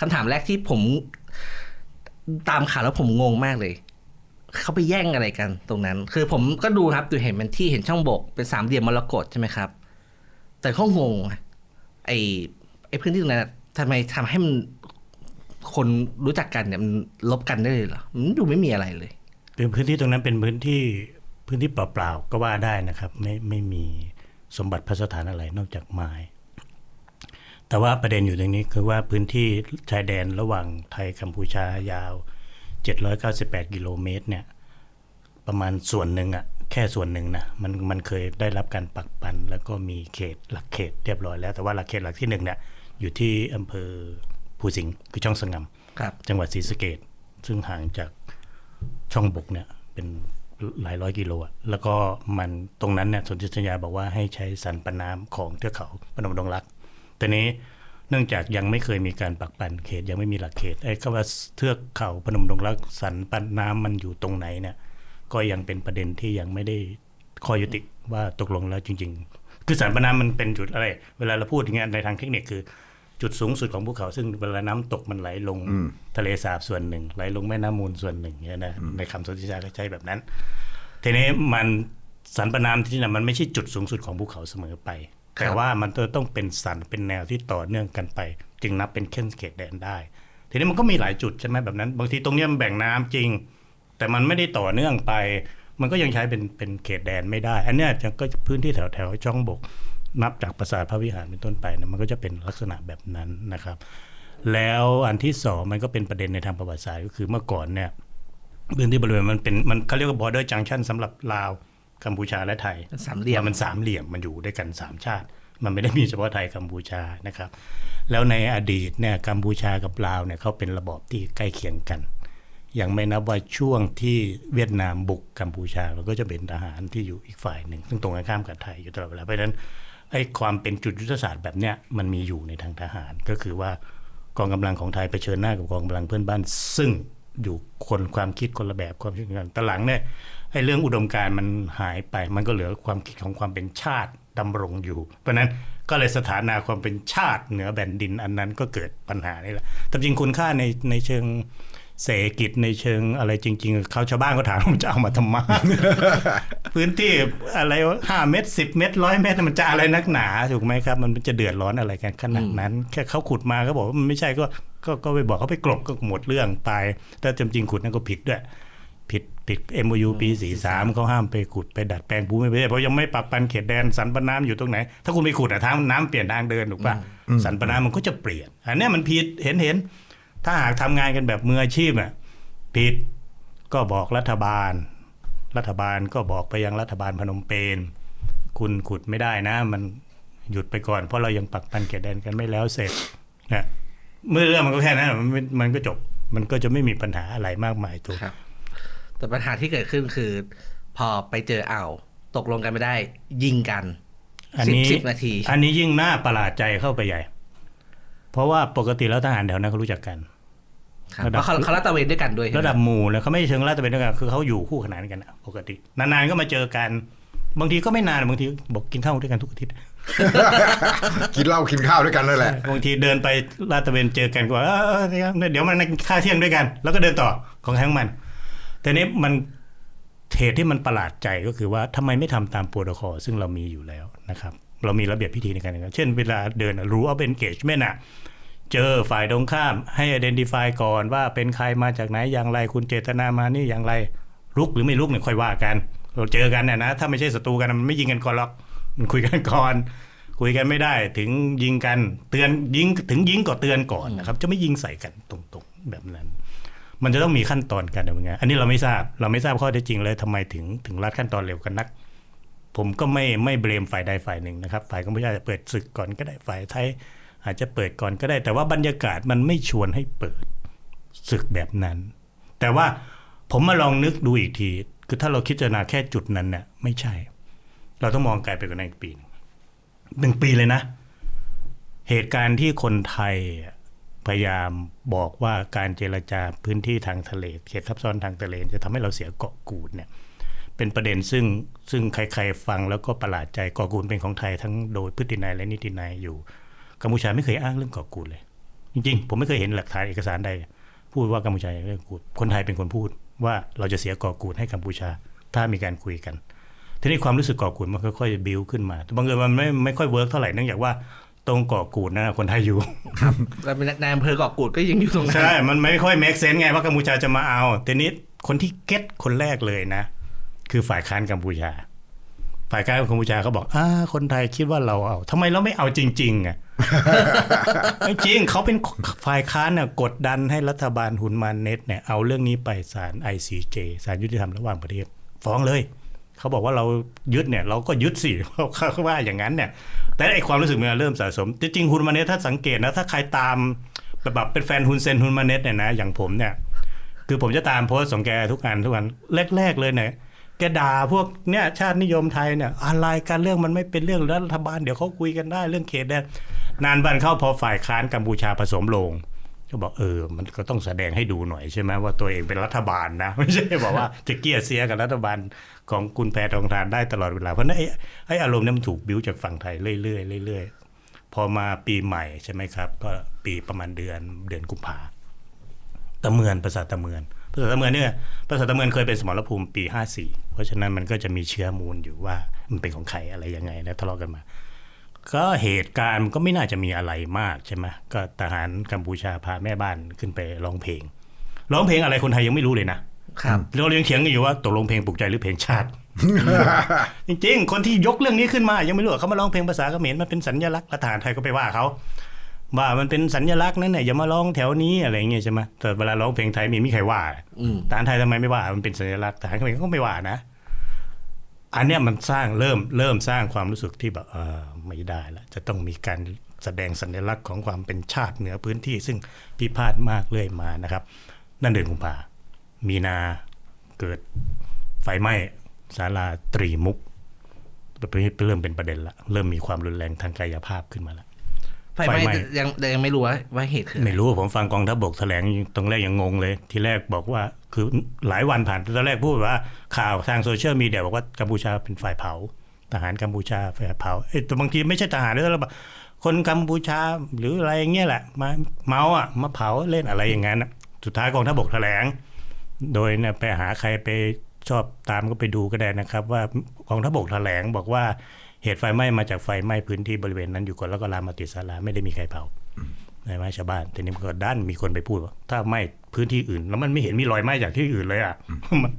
คำถามแรกที่ผมตามข่าวแล้วผมงงมากเลย เขาไปแย่งอะไรกันตรงนั้น คือผมก็ดูครับดูเห็นเป็นที่เห็นช่องบกเป็นสามเหลี่ยมมรกตใช่ไหมครับ แต่เขางงอะไอ้ไอ้พื้นที่ตรงนั้นทำไมทำให้มันคนรู้จักกันเนี่ยมันลบกันได้เลยเหรอมันดูไม่มีอะไรเลยเป็นพื้นที่ตรงนั้นเป็นพื้นที่พื้นที่เปล่าๆก็ว่าได้นะครับ ไม่ไม่มีสมบัติพระสถานอะไรนอกจากไม้ แต่ว่าประเด็นอยู่ตรงนี้คือว่าพื้นที่ชายแดนระหว่างไทยกัมพูชายาว 798 กิโลเมตรเนี่ยประมาณส่วนหนึ่งอะแค่ส่วนหนึ่งนะมันมันเคยได้รับการปักปัน แล้วก็มีเขตหลักเขตเรียบร้อยแล้ว แต่ว่าหลักเขตหลักที่หนึ่งเนี่ยอยู่ที่อำเภอภูสิงห์คือช่องสงำครับจังหวัดศรีสะเกดซึ่งห่างจากช่องบกเนี่ยเป็นหลายร้อยกิโลอะแล้วก็มันตรงนั้นเนี่ยสนธิสัญญาบอกว่าให้ใช้สันปะน้ำของเทือกเขาพนมดงรัก แต่นี้เนื่องจากยังไม่เคยมีการปักปันเขตยังไม่มีหลักเขตไอ้คำว่าเทือกเขาพนมดงรักสันปะน้ำมันอยู่ตรงไหนเนี่ยก็ยังเป็นประเด็นที่ยังไม่ได้ข้อยุติว่าตกลงแล้วจริง ๆ คือสันปะน้ำมันเป็นจุดอะไร เวลาเราพูดอย่างเงี้ยในทางเทคนิคคือจุดสูงสุดของภูเขาซึ่งเวลาน้ำตกมันไหลลงทะเลสาบส่วนหนึ่ง ไหลลงแม่น้ำมูลส่วนหนึ่งเนี่ยนะในคำสนธิชาก็ใช้แบบนั้น ทีนี้มันสันปะน้ำที่นั่นมันไม่ใช่จุดสูงสุดของภูเขาเสมอไปครับ แต่ว่ามันจะต้องเป็นสันเป็นแนวที่ต่อเนื่องกันไป จึงนับเป็นเขนเขตแดนได้ ทีนี้มันก็มีหลายจุดใช่ไหมแบบนั้น บางทีตรงนี้มันแบ่งน้ำจริง แต่มันไม่ได้ต่อเนื่องไป มันก็ยังใช้เป็นเป็นเขตแดนไม่ได้ อันนี้จะก็พื้นที่แถวแถวๆช่องบก นับจากปราสาทพระวิหารเป็นต้นไปนะมันก็จะเป็นลักษณะแบบนั้นนะครับ แล้วอันที่สองมันก็เป็นประเด็นในทางประวัติศาสตร์ก็คือเมื่อก่อนเนี่ยพื้นที่บริเวณมันเป็นมันเขาเรียกว่า border junction สำหรับลาว กัมพูชาและไทยสามเหลี่ยมมันสามเหลี่ยมมันอยู่ด้วยกันสามชาติ มันไม่ได้มีเฉพาะไทยกัมพูชานะครับ แล้วในอดีตเนี่ยกัมพูชากับลาวเนี่ยเขาเป็นระบอบที่ใกล้เคียงกันยังไม่นับว่าช่วงที่เวียดนามบุกกัมพูชาเราก็จะเป็นทหารที่อยู่อีกฝ่ายหนึ่ง ซึ่งตรงกันข้ามกับไทยอยู่ตลอดเวลาเพราะฉะนั้นไอ้ความเป็นจุดยุทธศาสตร์แบบเนี้ยมันมีอยู่ในทางทหาร ก็คือว่ากองกำลังของไทยไปเผชิญหน้ากับกองกำลังเพื่อนบ้าน ซึ่งอยู่คนความคิดคนละแบบความคิดกันแต่หลังเนี่ย ไอ้เรื่องอุดมการณ์มันหายไป มันก็เหลือความคิดของความเป็นชาติดำรงอยู่ เพราะฉะนั้นก็เลยสถานะความเป็นชาติเหนือแผ่นดินอันนั้นก็เกิดปัญหานี่แหละแต่จริงคุณค่าในในเชิงเศรษฐกิจในเชิงอะไรจริง ๆ เขาชาวบ้านเขาถามว่ามันจะเอามาทำไมพื้นที่อะไรห้าเมตรสิบเมตรร้อยเมตรมันจะอะไรนักหนาถูกไหมครับ มันจะเดือดร้อนอะไรกันขนาดนั้น แค่เขาขุดมาเขาบอกว่ามันไม่ใช่ก็ก็ก็ไปบอกเขาไปกลบก็หมดเรื่องไปแต่จริงๆขุดนั่นก็ผิดด้วย ผิดผิด MOU ปี 43เขาห้ามไปขุดไปดัดแปลงภูมิประเทศเพราะยังไม่ปักปันเขตแดนสันปะน้ำอยู่ตรงไหน ถ้าคุณไปขุดอะทางน้ำเปลี่ยนทางเดินถูกปะสันปะน้ำมันก็จะเปลี่ยน อันเนี้ยมันผิดเห็นเห็น ถ้าหากทำงานกันแบบมืออาชีพอะผิดก็บอกรัฐบาล รัฐบาลก็บอกไปยังรัฐบาลพนมเปญคุณขุดไม่ได้นะ มันหยุดไปก่อนเพราะเรายังปักปันเขตแดนกันไม่แล้วเสร็จนะเมื่อเรื่องมันก็แค่นั้นมันมันมันก็จบมันก็จะไม่มีปัญหาอะไรมากมายตัวครับ แต่ปัญหาที่เกิดขึ้นคือ พอไปเจออ่าวตกลงกันไม่ได้ ยิงกันอันสิบนี้สิบนาที อันนี้ยิ่งน่าประหลาดใจเข้าไปใหญ่ เพราะว่าปกติแล้วทหารแถวนั้นเขารู้จักกันครับระดับเพราะเขาเขาลาดตระเวนด้วยกันด้วยใช่ไหมระดับหมู่แล้วเขาไม่เชิงลาดตระเวนด้วยกันคือเขาอยู่คู่ขนานกันอะปกติ นานๆก็มาเจอกัน บางทีก็ไม่นานบางทีบอกกินข้าวด้วยกันทุกอาทิตย์กินเหล้ากินข้าวด้วยกันนั่นแหละบางทีเดินไปลาดตระเวนเจอกันก็ว่าเออเออเดี๋ยวมันข้าวเที่ยงด้วยกัน แล้วก็เดินต่อของทั้งมัน แต่นี้มันเหตุที่มันประหลาดใจก็คือว่าทำไมไม่ทำตามโปรโตคอลซึ่งเรามีอยู่แล้วนะครับ เรามีระเบียบพิธีในการเช่นเวลาเดินรู้ว่าเป็น engagement อะเจอฝ่ายตรงข้ามให้ identify ก่อนว่าเป็นใครมาจากไหนอย่างไรคุณเจตนามานี่อย่างไรลุกหรือไม่ลุกเนี่ยค่อยว่ากัน เราเจอกันเนี่ยนะถ้าไม่ใช่ศัตรูกันมันไม่ยิงกันก่อนหรอกมันคุยกันก่อนคุยกันไม่ได้ถึงยิงกันเตือนยิงถึงยิงก็เตือนก่อนนะครับ จะไม่ยิงใส่กันตรงๆแบบนั้น มันจะต้องมีขั้นตอนการดำเนินงานอันนี้เราไม่ทราบเราไม่ทราบข้อเท็จจริงเลยทำไมถึงถึงรัดขั้นตอนเร็วกันนัก ผมก็ไม่ไม่เบรมฝ่ายใดฝ่ายหนึ่งนะครับ ฝ่ายกัมพูชาจะเปิดศึกก่อนก็ได้ฝ่ายไทยอาจจะเปิดก่อนก็ได้ แต่ว่าบรรยากาศมันไม่ชวนให้เปิดศึกแบบนั้น แต่ว่าผมมาลองนึกดูอีกที คือถ้าเราคิดจารณาแค่จุดนั้นเนี่ยไม่ใช่ เราต้องมองไกลไปกว่านั้นอีกปีหนึ่งหนึ่งปีเลยนะ เหตุการณ์ที่คนไทย พยายามบอกว่าการเจรจาพื้นที่ทางทะเลเขตทับซ้อนทางทะเลจะทำให้เราเสียเกาะกูดเนี่ยเป็นประเด็นซึ่งซึ่งใครๆฟังแล้วก็ประหลาดใจเกาะกูดเป็นของไทยทั้งโดยพฤตินัยและนิตินัยอยู่กัมพูชาไม่เคยอ้างเรื่องเกาะกูดเลย จริงๆ ผมไม่เคยเห็นหลักฐานเอกสารใดพูดว่ากัมพูชาเรื่องกูดคนไทยเป็นคนพูดว่าเราจะเสียเก่อกูดให้กัมพูชา ถ้ามีการคุยกันทีนี้ความรู้สึกก่อกูดมันค่อยๆบิวขึ้นมาแต่บางเอิญมันไม่ไม่ค่อยเวิร์กเท่าไหร่เนื่องจากว่า ตรงก่อกูดนะคนไทยอยู่แล้วเป็นนายอำเภอเกาะกูดก็ยังอยู่ตรงนั้นใช่ มันไม่ค่อย make sense ไงว่ากัมพูชาจะมาเอาทีนี้คนที่เก็ตคนแรกเลยนะ คือฝ่ายค้านกัมพูชา ฝ่ายค้านกัมพูชาเขาบอกอ่าคนไทยคิดว่าเราเอาทำไมเราไม่เอาจริง ๆ อะไม่จริงเขาเป็นฝ่ายค้านน่ะกดดันให้รัฐบาลหุนมานเน็ตเนี่ยเอาเรื่องนี้ไปศาล ICJ ศาลยุติธรรมระหว่างประเทศ ฟ้องเลย เขาบอกว่าเรายึดเนี่ยเราก็ยึดสิเขาว่าอย่างนั้นเนี่ยแต่ไอความรู้สึกมันเริ่มสะสม จริงๆฮุนมาเนตถ้าสังเกตนะถ้าใครตามแบบเป็นแฟนฮุนเซนฮุนมาเนตเนี่ยนะอย่างผมเนี่ยคือผมจะตามโพสต์ของแกทุกอันทุกอันแรก ๆ เลยเนี่ยแกด่าพวกเนี่ยชาตินิยมไทยเนี่ยอะไรการเรื่องมันไม่เป็นเรื่องรัฐบาลเดี๋ยวเขาคุยกันได้เรื่องเขตแดนนานวันเข้าพอฝ่ายค้านกัมพูชาผสมลง ก็บอกเออ มันก็ต้องแสดงให้ดูหน่อยใช่ไหมว่าตัวเองเป็นรัฐบาลนะไม่ใช่บอกว่าจะเกลียดเสียกับรัฐบาลของคุณแพทองทานได้ตลอดเวลาเพราะนั้นไอ้อารมณ์นี้มันถูกบิ้วจากฝั่งไทยเรื่อยๆเรื่อยๆพอมาปีใหม่ใช่ไหมครับ ก็ปีประมาณเดือนเดือนกุมภาตะเมือนประสาตะเมือนประสาตะเมือนเนี่ยประสาตะเมือนเคยเป็นสมรภูมิปี 54 เพราะฉะนั้นมันก็จะมีเชื้อมูลอยู่ว่ามันเป็นของใครอะไรยังไงนะทะเลาะกันมา ก็เหตุการณ์มันก็ไม่น่าจะมีอะไรมากใช่ไหมก็ทหารกัมพูชาพาแม่บ้านขึ้นไปร้องเพลง ร้องเพลงอะไรคนไทยยังไม่รู้เลยนะ ครับเรายังเถียงกันอยู่ว่าตกลงเพลงปลุกใจหรือเพลงชาติ จริงๆ คนที่ยกเรื่องนี้ขึ้นมา ยังไม่รู้ว่าเขามาร้องเพลงภาษาเขมรมันเป็นสัญลักษณ์แล้วทหารไทยก็ไปว่าเขาว่ามันเป็นสัญลักษณ์นั่นแหละอย่ามาร้องแถวนี้อะไรอย่างเงี้ยใช่ไหมแต่เวลาร้องเพลงไทยไมมีใครว่าอืมทหารไทยทำไมไม่ว่า มันเป็นสัญลักษณ์ทหารเขมรก็ไม่ว่านะ อันเนี้ยมันสร้างเริ่มเริ่มสร้างความรู้สึกที่แบบเออไม่ได้ละจะต้องมีการแสดงสัญลักษณ์ของความเป็นชาติเหนือพื้นที่ ซึ่งพิพาทมากเรื่อยมานะครับ นั่นเดือนกุมภามีนาเกิดไฟไหม้ศาลาตรีมุกเริ่มเป็นประเด็นละ เริ่มมีความรุนแรงทางกายภาพขึ้นมาแล้ว ไฟไหม้ไฟไหม้ยังยังไม่รู้ว่าว่าเหตุคืออะไรไม่รู้ผมฟังกองทัพบกแถลงตรงแรกยังงงเลย ทีแรกบอกว่าคือหลายวันผ่านตอนแรกพูดว่าข่าวทางโซเชียลมีเดียบอกว่ากัมพูชาเป็นฝ่ายเผา ทหารกัมพูชาฝ่ายเผาเอ้ยแต่บางทีไม่ใช่ทหารด้วยแล้วแบบคนกัมพูชาหรืออะไรอย่างเงี้ยแหละมาเมาอะมาเผาเล่นอะไรอย่างนั้นน่ะสุดท้ายกองทัพบกแถลง โดยเนี่ยไปหาใครไปชอบตามก็ไปดูก็ได้นะครับ ว่ากองทัพบกแถลงบอกว่า เหตุไฟไหม้มาจากไฟไหม้พื้นที่บริเวณนั้นอยู่ก่อนแล้วก็ลามมาติดศาลาไม่ได้มีใครเผาใช่ไหมชาวบ้านแต่นี่ก็ด้านมีคนไปพูดว่าถ้าไหม้พื้นที่อื่น แล้วมันไม่เห็นมีรอยไหม้จากที่อื่นเลยอะ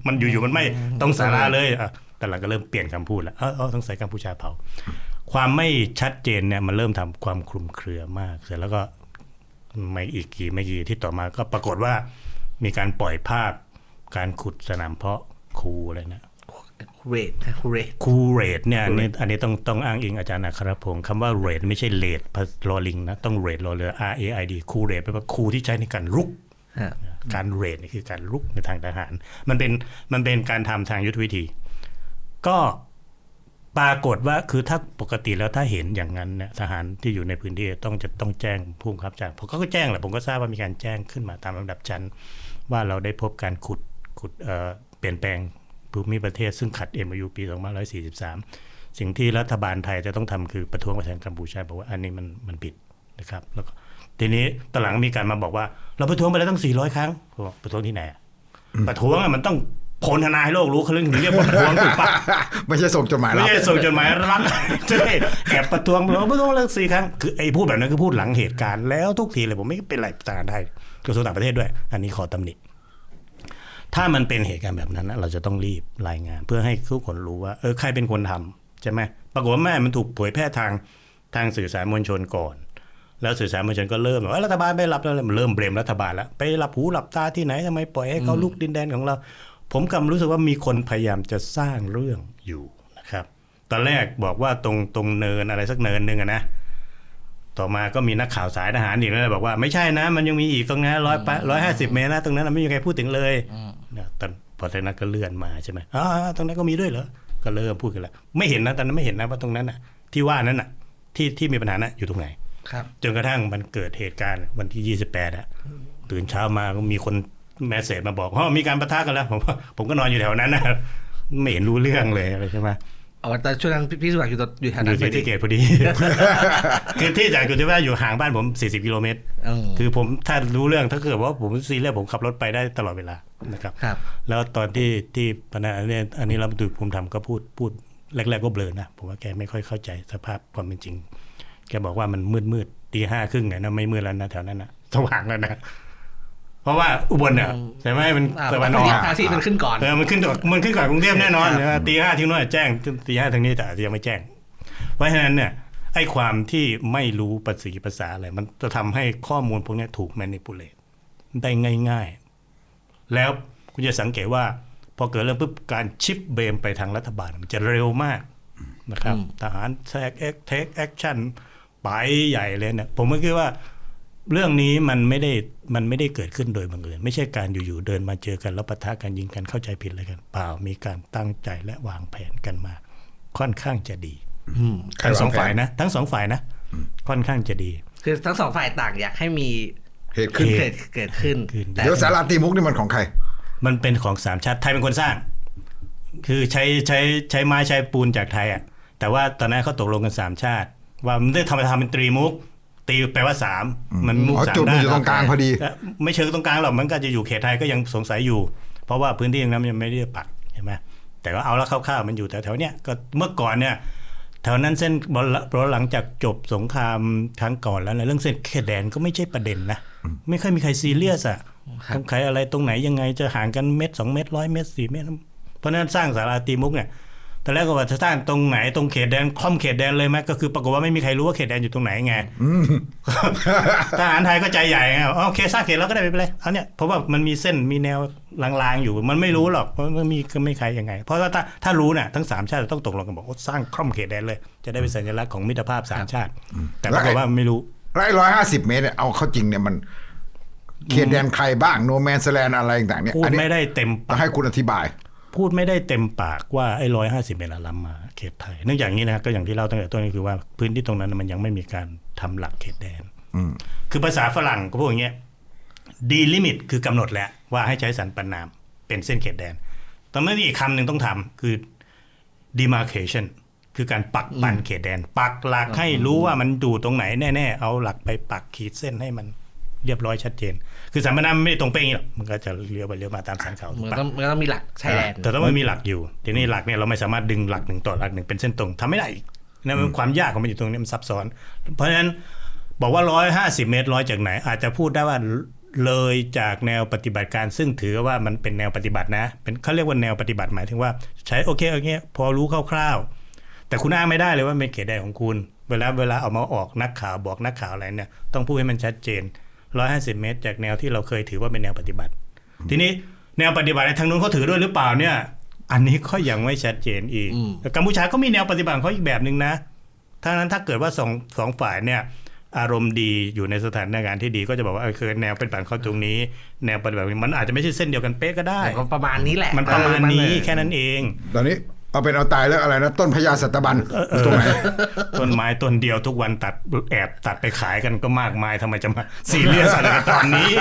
มันอยู่ๆมันไหม้ตรงศาลาเลยอะแต่หลังก็เริ่มเปลี่ยนคำพูดแล้วเออเอต้องใส่กัมพูชาเผาความไม่ชัดเจนเนี่ยมันเริ่มทำความคลุมเครือมาก เสร็จแล้วก็ไม่อีกกี่ไม่กี่ที่ต่อมาก็ปรากฏว่ามีการปล่อยภาพการขุดสนามเพาะครูอะไรนะ เรทค่ะเรทคูเรดเนี่ยอันนี้อันนี้ต้องต้องอ้างอิงอาจารย์อัครพงศ์คำว่าเรดไม่ใช่เลดรอลิงนะ ต้องเรดรอเรือ R A I D คูเรดแปลว่าคูที่ใช้ในการรุกฮะการเรดนี่คือการรุกในทางทหาร มันเป็นมันเป็นการทำทางยุทธวิธี ก็ปรากฏว่าคือถ้าปกติแล้วถ้าเห็นอย่างนั้นเนี่ยทหารที่อยู่ในพื้นที่ต้องจะต้องแจ้งผู้บังคับจากผมก็แจ้งแหละผมก็ทราบว่ามีการแจ้งขึ้นมาตามลำดับชั้น ว่าเราได้พบการขุดขุดเอ่อเปลี่ยนแปลง ภูมิประเทศซึ่งขัด MOU ปี 2543 สิ่งที่รัฐบาลไทยจะต้องทำคือประท้วงประธานกัมพูชาบอกว่าอันนี้มันมันผิดนะครับแล้วก็ทีนี้ตอนหลังมีการมาบอกว่า เราประท้วงไปแล้วตั้ง 400 ครั้งผมบอกประท้วงที่ไหนอะประท้วงอะมันต้องโพลธนาให้โลกรู้เขาเรื่องถึงเรียกว่าประท้วงถูกปะไม่ใช่ส่งจดหมายไม่รับใช่ส่งจดหมายรักใช่แอบประท้วงเราประท้วงเลิกสี่ครั้งคือไอ้พูดแบบนั้นคือพูดหลังเหตุการณ์แล้วทุกทีเลยผมไม่เป็นไรทหารไทยกระทรวงต่างประเทศด้วย อันนี้ขอตำหนิ ถ้ามันเป็นเหตุการณ์แบบนั้นนะเราจะต้องรีบรายงาน เพื่อให้ทุกคนรู้ว่าเออใครเป็นคนทำใช่ไหมปรากฏว่าแม่มันถูกเผยแพร่ทางทางสื่อสารมวลชนก่อน แล้วสื่อสารมวลชนก็เริ่มแบบว่ารัฐบาลไม่รับแล้วมันเริ่มเบรมรัฐบาลแล้วไปรับหูหลับตาที่ไหนทำไมปล่อยให้เขาลุกดินแดนของเรา ผมกำลังรู้สึกว่ามีคนพยายามจะสร้างเรื่องอยู่นะครับ ตอนแรกบอกว่าตรงตรงเนินอะไรสักเนินหนึ่งอะนะต่อมาก็มีนักข่าวสายทหารอีกแล้วบอกว่าไม่ใช่นะ มันยังมีอีกตรงนั้นร้อยร้อยห้าสิบเมตรนะตรงนั้นนะไม่มีใครพูดถึงเลย นะตอนพอตอนนั้นก็เลื่อนมาใช่ไหมอ๋อตรงนั้นก็มีด้วยเหรอก็เริ่มพูดกันแล้วไม่เห็นนะตอนนั้นไม่เห็นนะว่าตรงนั้นน่ะ ที่ว่านั้นน่ะ ที่ที่มีปัญหาน่ะอยู่ตรงไหนครับ จนกระทั่งมันเกิดเหตุการณ์วันที่ 28อะตื่นเช้ามาก็มีคนแมสเซจมาบอกอ๋อมีการประทะกันแล้ว ผมว่าผมก็นอนอยู่แถวนั้นนะไม่เห็นรู้เรื่องเลยอะไรใช่ไหม อ๋อแต่ช่วงนั้นพี่พี่สุวัสดิ์อยู่ตรงอยู่แถวอนั้นยู่ที่ที่เกตพอดี คือที่จากกุฏิว่าอยู่ห่างบ้านผม 40 กิโลเมตร เออคือผมถ้ารู้เรื่องถ้าเกิดว่าผมซีเรียสผมขับรถไปได้ตลอดเวลานะครับ ครับ แล้วตอนที่ที่พนักอันนี้อันนี้รัฐมนตรีภูมิธรรมก็พูดพูดแรก ๆ ก็เบลอนะ ผมว่าแกไม่ค่อยเข้าใจสภาพความเป็นจริง แกบอกว่ามันมืดมืดๆตีห้าครึ่งเนี่ยนะไม่มืดแล้วนะแถวนั้นนะสว่างแล้วนะ เพราะว่าอุบลเนี่ยใช่ไหมมันอ่าตะวันออกพระอาทิตย์มันขึ้นก่อนเออมันขึ้นก่อนมันขึ้นก่อนกรุงเทพแน่นอนครับใช่ไหมตีห้าที่โนู้นแจ้งตีห้าทางนี้แต่อาจจะยังไม่แจ้ง เพราะฉะนั้นเนี่ยไอ้ความที่ไม่รู้ภาษีภาษาอะไร มันจะทำให้ข้อมูลพวกเนี้ยถูก manipulate ได้ง่าย ๆ แล้วคุณจะสังเกตว่า พอเกิดเรื่องปุ๊บการชิปเบมไปทางรัฐบาลมันจะเร็วมากนะครับอืมทหารแทกเอ็กเทคแอคชั่นไปใหญ่เลยเนี่ยผมก็คิดว่า เรื่องนี้มันไม่ได้มันไม่ได้เกิดขึ้นโดยบังเอิญไม่ใช่การอยู่ๆเดินมาเจอกันแล้วปะทะกันยิงกันเข้าใจผิดอะไรกัน เปล่ามีการตั้งใจและวางแผนกันมา ค่อนข้างจะดีอืมใครทั้งสองวางแผนฝ่ายนะ ทั้งสองฝ่ายนะ ค่อนข้างจะดี คือทั้งสองฝ่ายต่างอยากให้มีเหตุขึ้นเกิดเกิดขึ้นขึ้นแต่เดี๋ยวสาราตีมุกนี่มันของใคร มันเป็นของสามชาติไทยเป็นคนสร้าง คือใช้ใช้ใช้ไม้ใช้ปูนจากไทยอะแต่ว่าตอนนั้นเขาตกลงกันสามชาติ ว่ามันได้ทำไปทำเป็นตรีมุก ตีแปลว่าสามมันมุกอ๋อสามจุดมันด้านอยู่ตรงกลางพอดีเอ่อไม่เชิงตรงกลางหรอกมันก็จะอยู่เขตไทยก็ยังสงสัยอยู่ เพราะว่าพื้นที่ตรงนั้นมันยังไม่ได้ปักเห็นไหมแต่ก็เอาแล้วคร่าวๆมันอยู่แถวๆเนี้ยก็เมื่อก่อนเนี่ยแถวนั้นเส้นบอลบอลหลังจากจบสงครามครั้งก่อนแล้วนะเรื่องเส้นเขตแดนก็ไม่ใช่ประเด็นนะไม่ค่อยมีใครซีเรียสอะครับต้องใครอะไรตรงไหนยังไงจะห่างกันเม็ดสองเม็ดร้อยเม็ดสี่เม็ดเพราะฉะนั้นสร้างสาราตีมุกเนี่ย ตอนแรกก็ว่าจะสร้างตรงไหนตรงเขตแดนคล่อมเขตแดนเลยไหมก็คือปรากฏว่าไม่มีใครรู้ว่าเขตแดนอยู่ตรงไหนไงทหารไทยก็ใจใหญ่ไงอ๋อโอเคสร้างเขตแล้วก็ได้ไม่เป็นไรเอาเนี่ยเพราะว่ามันมีเส้นมีแนวลางๆอยู่ มันไม่รู้หรอกเพราะมันมีก็ไม่ใครยังไง เพราะว่าถ้าถ้ารู้น่ะทั้งสามชาติต้องตกลงกันบอกว่าสร้างคล่อมเขตแดนเลย จะได้เป็นสัญลักษณ์ของมิตรภาพสามชาติ แต่ปรากฏว่าไม่รู้ไร่ร้อยห้าสิบเมตรเนี่ยเอาเข้าจริงเนี่ยมันเขตแดนใครบ้างโนแมนสแลนอะไรต่างๆเนี่ยพูดอันนี้ไม่ได้เต็มต้อปางกให้คุณอธิบาย พูดไม่ได้เต็มปากว่าไอ้ร้อยห้าสิบเมตรล้ำมาเขตไทยเนื่องจากนี้นะก็อย่างที่เล่าตั้งแต่ต้นก็คือว่าพื้นที่ตรงนั้นมันยังไม่มีการทำหลักเขตแดนอืมคือภาษาฝรั่งก็พูดอย่างเงี้ยดีลิมิตคือกำหนดแล้วว่าให้ใช้สันปันนามเป็นเส้นเขตแดน ตอนนั้นอีกคำหนึ่งต้องทำคือ demarcation คือการปักปันเขตแดน ปักหลักให้รู้ว่ามันอยู่ตรงไหนแน่ ๆ เอาหลักไปปักขีดเส้นให้มัน เรียบร้อยชัดเจน คือสันปันนามไม่ได้ตรงเป๊ะอย่างนี้หรอกมันก็จะเลี้ยวไปเลี้ยวมาตามสันเขามันปักต้องมันต้องมีหลักชายแดนแต่ต้องมันมีหลักอยู่ทีนี้หลักเนี่ยเราไม่สามารถดึงหลักหนึ่งต่อหลักหนึ่งเป็นเส้นตรงทำไม่ได้อีกนั่นมันความยากของมันอยู่ตรงนี้มันซับซ้อน เพราะฉะนั้นบอกว่าร้อยห้าสิบเมตรร้อยจากไหน อาจจะพูดได้ว่าเลยจากแนวปฏิบัติการซึ่งถือว่ามันเป็นแนวปฏิบัตินะ เป็นเขาเรียกว่าแนวปฏิบัติหมายถึงว่า ใช้โอเคโอเคพอรู้คร่าวๆ แต่คุณอ้างไม่ได้เลยว่าเป็นเขตแดนของคุณ เวลาเวลาเอามาออกนักข่าวบอกนักข่าวอะไรเนี่ยต้องพูดให้มันชัดเจน 150 เมตร จากแนวที่เราเคยถือว่าเป็นแนวปฏิบัติ ทีนี้แนวปฏิบัติในทางนู้นเขาถือด้วยหรือเปล่าเนี่ย อันนี้ก็ยังไม่ชัดเจนอีกอืมแต่กัมพูชาก็มีแนวปฏิบัติของเขาอีกแบบหนึ่งนะถ้านั้นถ้าเกิดว่าสองสองฝ่ายเนี่ยอารมณ์ดีอยู่ในสถานการณ์ที่ดีก็จะบอกว่าเออคือแนวปฏิบัติเขาตรงนี้ แนวปฏิบัติมันอาจจะไม่ใช่เส้นเดียวกันเป๊ะก็ได้แต่ก็ประมาณนี้แหละ มันประมาณนี้เออแค่นั้นเอง ตอนนี้ เอาเป็นเอาตายแล้วอะไรนะต้นพญาสัตบันอยู่ตรงไหนต้นไม้ต้นเดียวทุกวันตัดแอบตัดไปขายกันก็มากมายทำไมจะมาซีเรียสอะไรกันตอนนี้